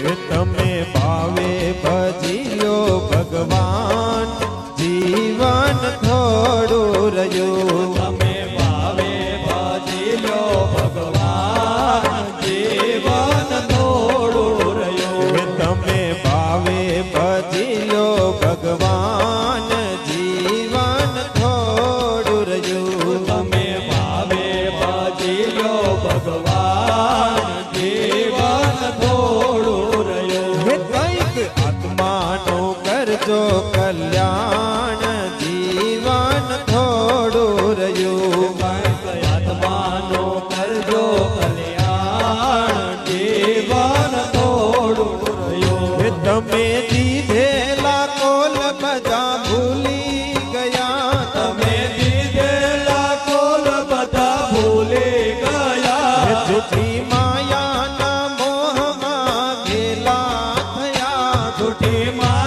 તમે ભાવે ભજીયો ભગવાન. કરજો કલ્યાણ જીવન થોડું રહ્યું આત્માનો કરજો કલ્યાણ જીવન થોડું રહ્યું હે તમે દીધેલા કોલ બધા ભૂલી ગયા તમે દીધેલા કોલ બધા ભૂલી હે ગયા જૂઠી માયાના મોહમાં ઘેલા થયા છૂટી માયાના